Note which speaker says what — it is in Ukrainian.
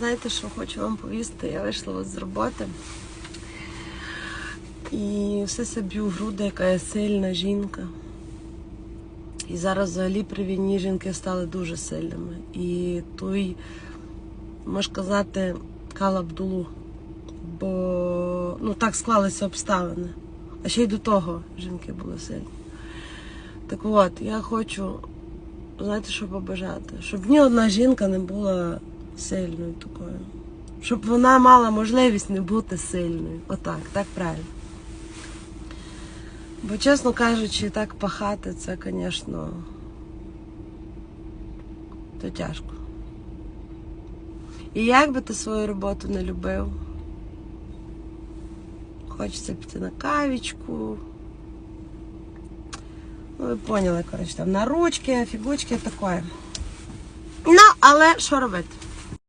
Speaker 1: знаєте, що хочу вам повісти? Я вийшла з роботи. І все собі у груди, яка я сильна жінка. І зараз взагалі при війні жінки стали дуже сильними. І той, можна казати, Кала Абдулу. Бо ну, так склалися обставини. А ще й до того жінки були сильні. Так от, я хочу, знаєте, що побажати? Щоб ні одна жінка не була сильною такою. Щоб вона мала можливість не бути сильною. Отак, так правильно. Бо, чесно кажучи, так пахати, це, звісно, то тяжко. І як би ти свою роботу не любив, хочеться піти на кавічку. Ну, ви поняли, коротше, там на ручки, фігучки, таке. Ну, але що робити?